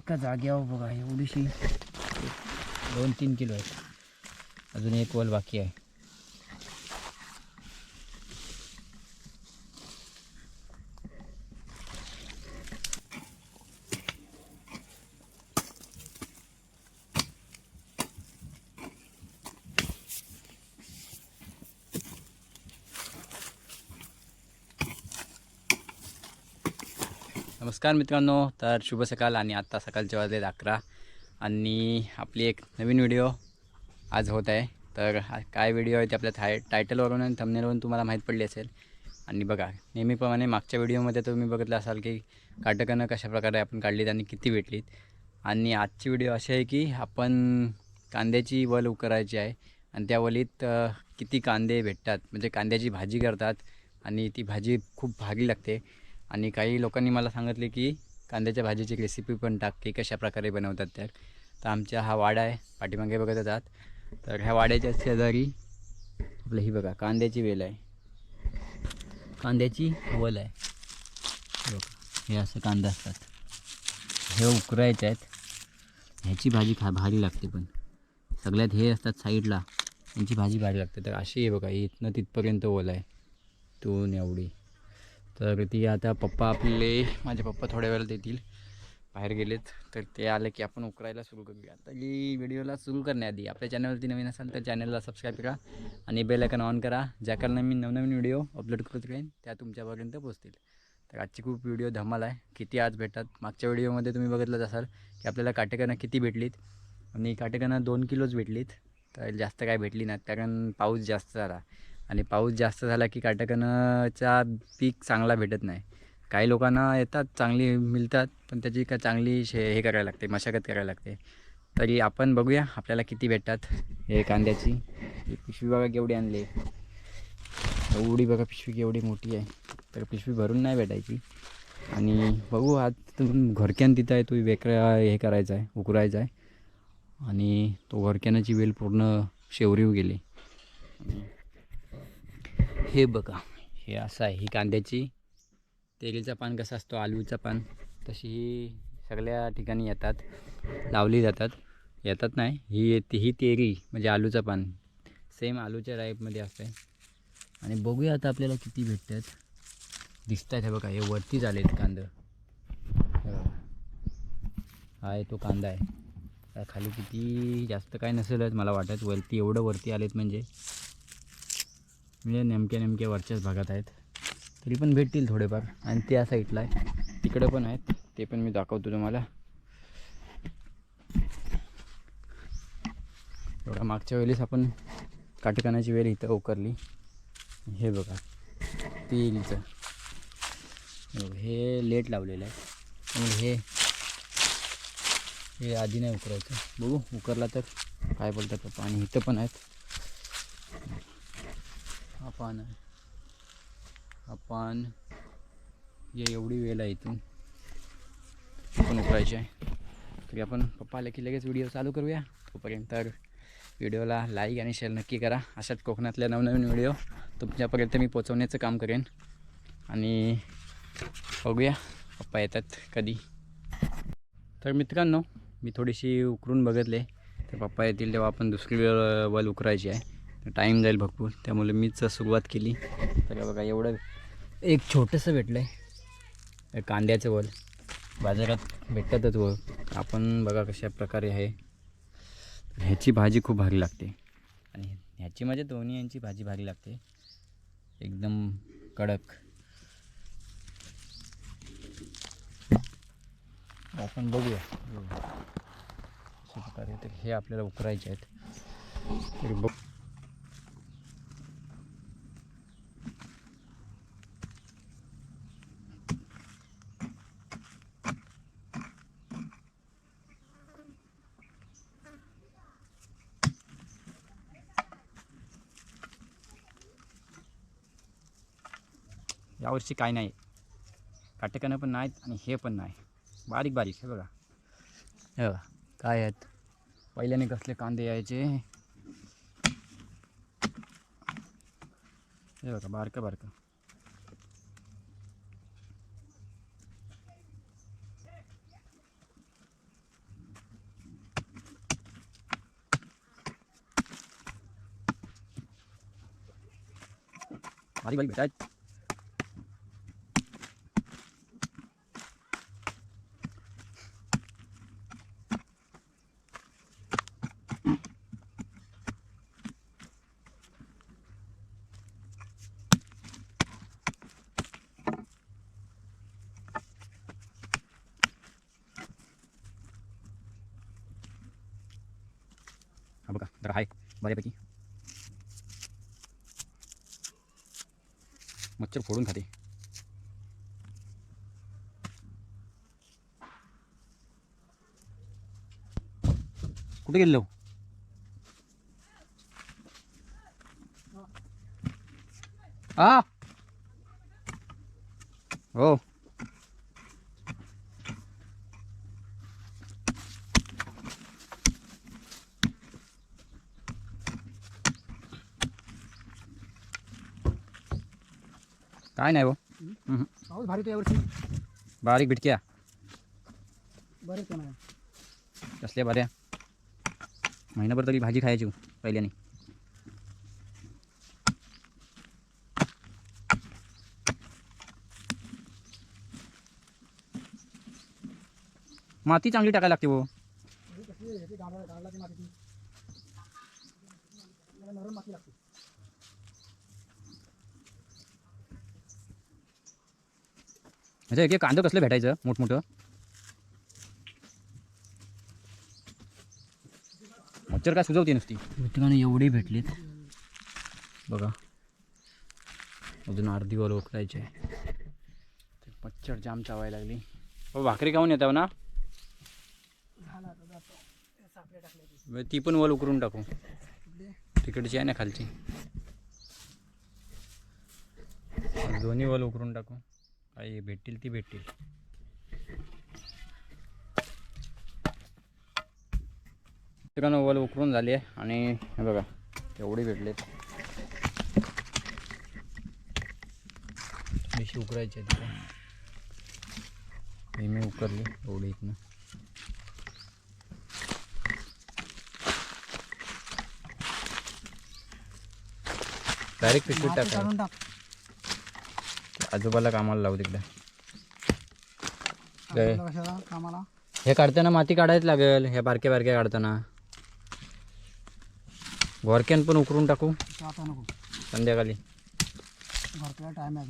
एका जाग्यावर बघा एवढीशी दोन तीन किलो आहेत. अजून एक वल बाकी आहे. नमस्कार मित्रांनो तर शुभ सकाळ आणि आत्ता सकाळचे वाजले अकरा. आणि आपली एक नवीन व्हिडिओ आज होत आहे. तर हा काय व्हिडिओ आहे ते आपल्या थाय टायटलवरून आणि थमनेलवरून तुम्हाला माहीत पडली असेल. आणि बघा नेहमीप्रमाणे मागच्या व्हिडिओमध्ये तुम्ही बघितलं असाल की काटकनं कशाप्रकारे आपण काढलीत आणि किती भेटलीत. आणि आजची व्हिडिओ अशी आहे की आपण कांद्याची वल उकरायची आहे. आणि त्या वलीत किती कांदे भेटतात. म्हणजे कांद्याची भाजी करतात. आणि ती भाजी खूप भागी लागते. आणि काही लोकांनी मला सांगितले की कांद्याच्या भाजीची रेसिपी पण टाक की कशा प्रकारे बनवतात त्या. तर आमच्या हा वाडा आहे पाठीमागे बघत येतात तर ह्या वाड्याच्या शेजारी आपलं ही बघा कांद्याची वेल आहे. कांद्याची वल आहे. हे असं कांदा असतात. हे उकरायचे आहेत. ह्याची भाजी खा भारी लागते पण. सगळ्यात हे असतात साईडला. यांची भाजी भारी लागते. तर अशी आहे बघा इथनं तिथपर्यंत ओल आहे. तून एवढी. तर ती आता पप्पा आपले माझे पप्पा थोड्या वेळात देतील बाहेर गेलेत. तर ते आले की आपण उकरायला सुरू करूया. तरी व्हिडिओला सुरू करण्याआधी आपल्या चॅनलवरती नवीन असाल तर चॅनलला सबस्क्राईब करा आणि बेलायकन ऑन करा ज्या कारण मी नवनवीन व्हिडिओ अपलोड करत राहीन त्या तुमच्यापर्यंत पोहोचतील. तर आजची खूप व्हिडिओ धमाल आहे. किती आज भेटतात? मागच्या व्हिडिओमध्ये तुम्ही बघितलंच असाल की आपल्याला काटेकरणं किती भेटलीत आणि काटेकरणं दोन किलोच भेटलीत. तर जास्त काय भेटली नाहीत कारण पाऊस जास्त झाला. आणि पाऊस जास्त झाला की काटकनचा पीक चांगला भेटत नाही. काही लोकांना येतात चांगली मिळतात पण त्याची का चांगली शे हे करायला लागते मशागत करायला लागते. तरी आपण बघूया आपल्याला किती भेटतात हे कांद्याची. पिशवी बघा केवढी आणली. एवढी बघा पिशवी केवढी मोठी आहे. तर पिशवी भरून नाही भेटायची. आणि बघू आज तुम्ही घरक्यान तिथं आहे तो वेगळा हे करायचा आहे उकरायचा आहे. आणि तो घरक्यानाची वेल पूर्ण शेवरीव गेली. हे बघा हे असं आहे ही कांद्याची. तेलीचा पान कसा असतो आलूचा पान तशी ही सगळ्या ठिकाणी येतात लावली जातात. येतात नाही ही येते ही तेरी म्हणजे आलूचं पान. सेम आलूच्या टाईपमध्ये असते. आणि बघूया आता आपल्याला किती भेटतात. दिसत आहेत हे बघा हे वरतीच आहेत कांदं. हा आहे तो कांदा आहे. खाली किती जास्त काय नसेलच मला वाटत. वरती एवढं वरती आलेत म्हणजे. म्हणजे नेमक्या नेमक्या वरच्याच भागात आहेत. तरी पण भेटतील थोडेफार. आणि त्या साईडला आहे. तिकडं पण आहेत. ते पण मी दाखवतो तुम्हाला. एवढा मागच्या वेळेस आपण काटकानाची वेळ इथं उकरली. हे बघा. तेलीचं हे हे लेट लावलेलं आहे. त्यामुळे हे हे आधी नाही उकरायचं. बघू उकरला तर काय बोलतात पप्पा. आणि इथं पण आहेत. आपण आपण ये एवढी वेळ आहे इथून. पण उकळायची आहे. तरी आपण पप्पा आले की लगेच व्हिडिओ चालू करूया. तोपर्यंत तर व्हिडिओला लाईक आणि शेअर नक्की करा. अशाच कोकणातल्या नवनवीन व्हिडिओ तुमच्यापर्यंत मी पोचवण्याचं काम करेन. आणि बघूया पप्पा येतात कधी. तर मित्रांनो मी थोडीशी उकरून बघितले. तर पप्पा येतील तेव्हा आपण दुसरी वेळ वल उकरायची आहे. टाईम जाईल भरपूर. त्यामुळे मीच सुरुवात केली. तर बघा एवढं एक छोटंसं भेटलं आहे कांद्याचं वल. बाजारात भेटतातच व आपण बघा कशा प्रकारे आहे. ह्याची भाजी खूप भारी लागते. आणि ह्याची म्हणजे दोन्ही यांची भाजी भारी लागते. एकदम कडक. आपण बघूया. अशा प्रकारे तर हे आपल्याला उकरायचे आहेत. तरी बघ. यावर्षी काय नाही. काटेकणं पण नाहीत आणि हे पण नाही. बारीक बारीक हे बघा. हे बघा काय आहेत? पहिल्याने कसले कांदे यायचे? हे बघा बारकं बारक. बारीक बारीक भेटायच बऱ्यापैकी. मच्छर फोडून खाते. कुठे गेलो हा हो. काय नाही हो हम्म. पाऊस भारी तो यावर्षी बारीक बिटक्या बरेच पण आहे कसल्या बऱ्या महिनाभर तरी भाजी खायची हो, पहिल्याने माती चांगली टाकायला लागते हो कसली आहे? गाडा गाडला ती माती ती। त्याला नरम माती लागते। म्हणजे एक एक कांदं कसलं भेटायचं मोठमोठं? मच्छर काय सुचवते नुसती. ठिकाणी एवढे भेटलेत. बघा. अजून अर्धी वर ओकरायचे मच्छर जाम चावायला लागली. हो भाकरी खाऊन येताव ना? झाला आता जातो. ते पण वल उकरून टाकू. तिकडची आहे ना खालची. दोन्ही वल उकरून टाकू. काही भेटतील ती भेटतील. ठिकाणं वल उकरून झाली आहे आणि हे बघा एवढे भेटलेत. थोडीशी उकरायची आहे तिथे मी उकरली एवढी इथनं. डायरेक्ट पिशवीत टाक. आजोबाला कामाला लावू तिकडे. काय? कामाला? हे काढताना माती काढायच लागेल हे बारक्या बारक्या काढताना. घोरक्यान पण उकरून टाकू. संध्याकाळी. टाईम आहे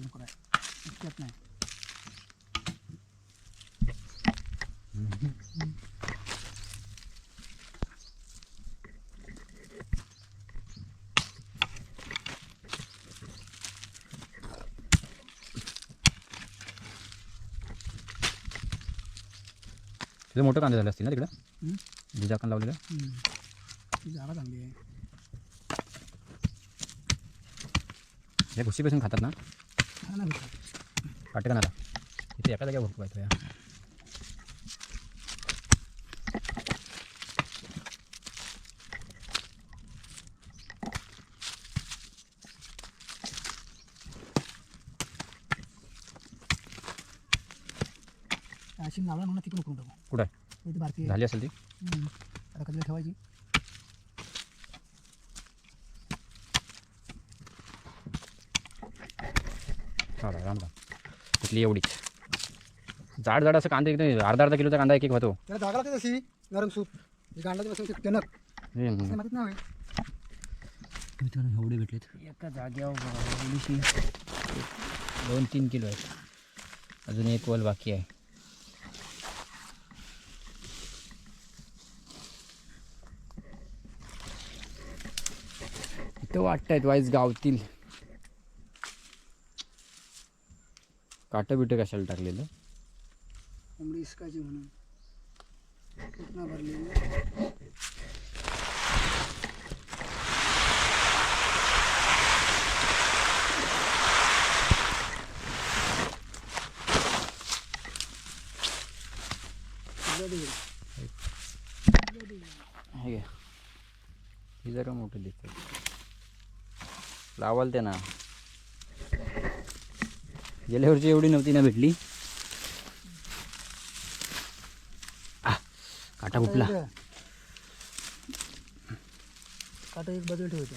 तिथं मोठं कांदे झाले असतील ना तिकडं? हम्म. जिजाकण लावलेलं जागा चांगली आहे. हे घुशीपासून खातात ना? काटे नाला इथे एका जाग्यावर भरपूर आहे अशी लावला म्हणून टाकू. कुठं? आहे इथे भारतीय. झाली असेल ती? हम्म. आता कधी ठेवायची? हा राम राम. इथली एवढीच? जाड जाड असं कांदे एकदम अर्धा अर्धा किलोचा कांदा एक एक होतो. त्याला जागा लागते तशी नरम सूप. ही गांडाची बसून ते टणक हे माहित नाही. होय. एवढे भेटलेत. एका जाग्यावर एवढीशी. दोन तीन किलो आहेत. अजून एक वल बाकी आहे. इथं वाटतायत वाईज गावतील. काटं बिटं कशाला टाकलेलं? कोंबडी इसकायची म्हणून. कुठनं भरली? हे घ्या ही जरा मोठी दिसत लावाल ते ना गेल्या वर्षी एवढी नव्हती ना भेटली. काटा फुटला काटा एक बाजूला ठेवायचं.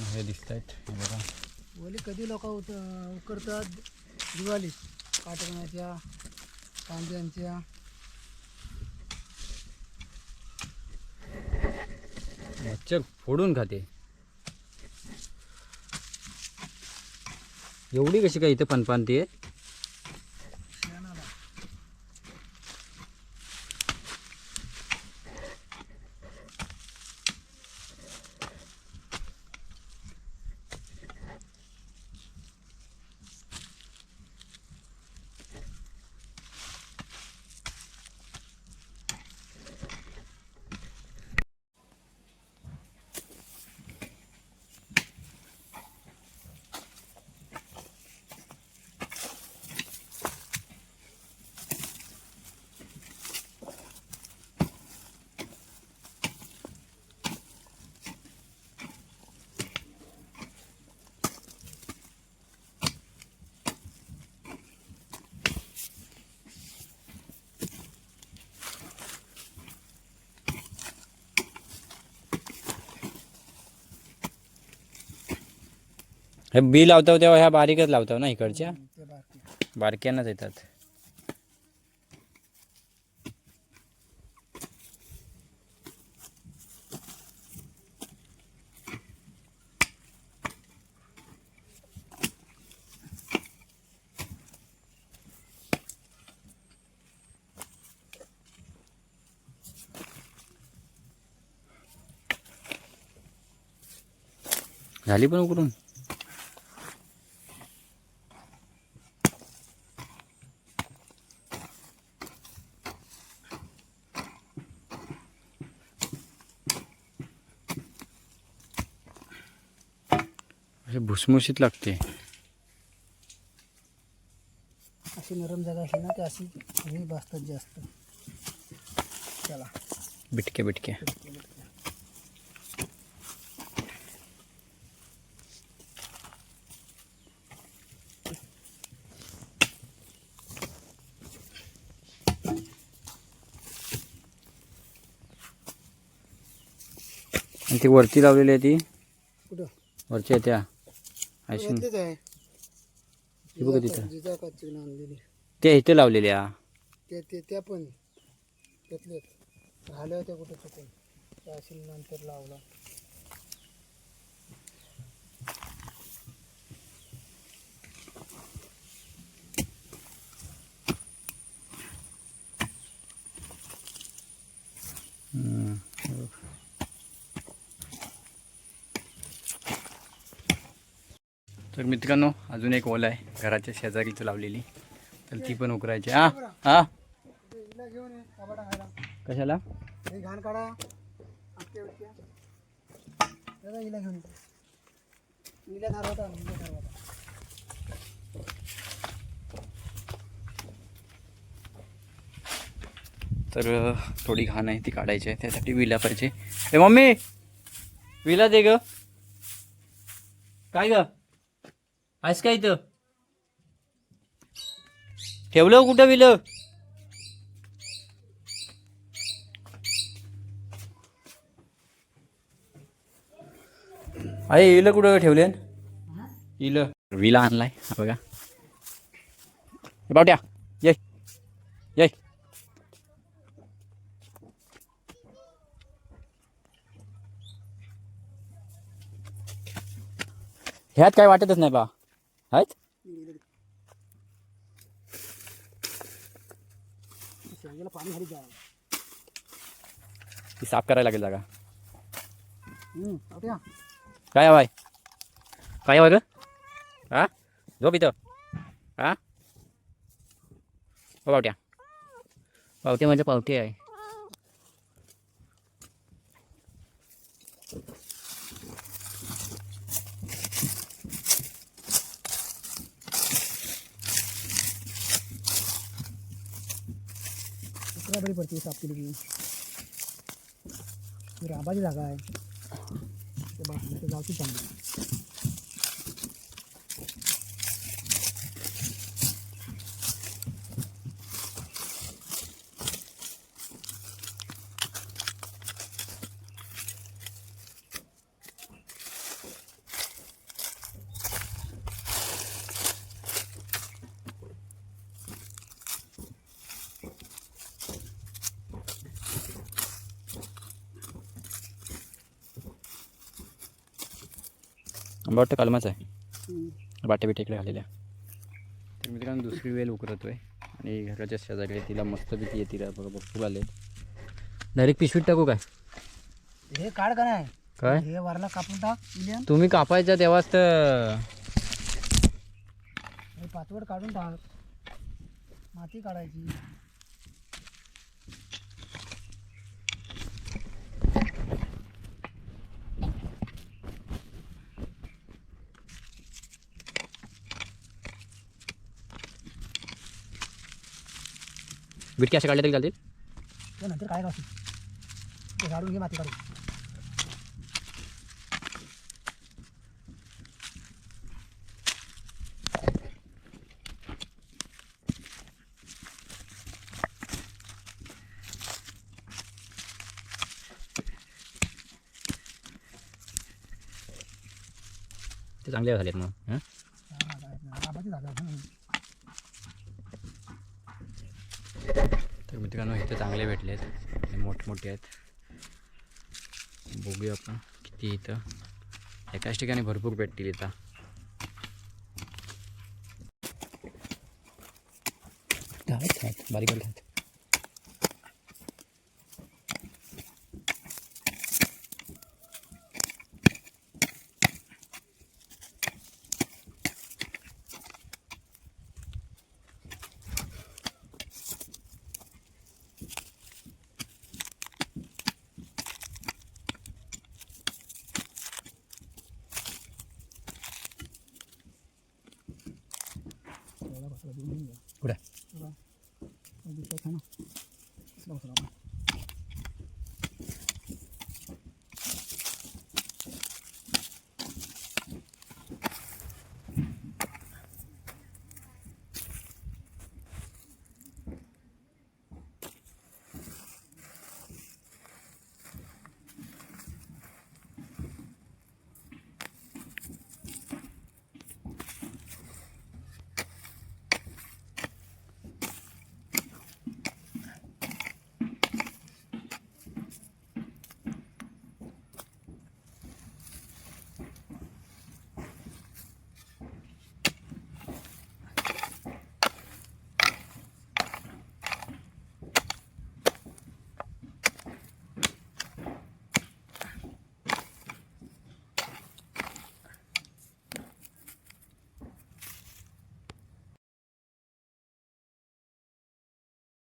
पण हे दिसत आहेत हे बघा. होली कधी लोक उत उकरतात दिवाळी काटकण्याच्या कांद्यांच्या. मच्छर फोडून खाते. एवढी कशी काय इथे पणपानती आहे? हे बी लावतो तेव्हा ह्या बारीकच लावतो ना इकडच्या? बारक्यानंच येतात. झाली पण उकरून? भुसमुशीत लागते. अशी नरम जागा असेल ना ती अशी हे जास्त. बिटके बिटके. आणि ती वरती लावलेली आहे ती? कुठं? वरच्या त्या. अशी. घातलीच आहे. ही बघा तिथं. जिजा काचीनं आणलेली त्या इथे लावलेल्या. ते ते त्या पण त्यातले झाल्या होत्या कुठं चुकून त्या अशी नंतर लावला. तर मित्रांनो अजून एक ओला आहे. घराच्या शेजारीच लावलेली. तर ती पण उकरायची. हा हा कशाला? हे घाण काढा. तर थोडी घाण आहे ती काढायची आहे. त्यासाठी विला पाहिजे. ए मम्मी! विला दे ग. काय ग? आहेस का इथं? ठेवलं कुठं बिलं? अरे इलं कुठं ठेवले? इलं. विला आणलाय हा बघा. बावट्या ये ये. ह्यात काय वाटतच नाही बा. आहेत ती साफ़ करायला लागेल जागा. काय हवाय काय हवाय ग हा झोप इथं हा हो पावट्या पावटे म्हणजे पावटे आहे पडते साफ केली की ही राबाची जागा आहे. बाकी गावची चांगली. मला वाटतं कलमाच आहे. हम्म. बाटे बिटे इकडे घालेल्या तर मित्रांनो दुसरी वेल उकरतोय. आणि घराच्या शेजारी. तिला मस्तपैकी येते तिला बघा बघू आले. डायरेक्ट पिशवीत टाकू काय? हे काढ का नाही? काय? हे वरला कापून टाक तुम्ही कापायच्या तेव्हाच तर. पाचवड काढून टाक. माती काढायची. बिटकी अशा काढल्या तरी चालतील? नंतर काय असू ते काढून घे माती काढून. ते चांगले झालेत मग हं? आबाची जागा आहे. तर मित्रांनो इथे चांगले भेटले आहेत आणि मोठमोठे आहेत. बघूया आपण किती इथं. एकाच ठिकाणी भरपूर भेटतील इथं. बारीक बारीक आहेत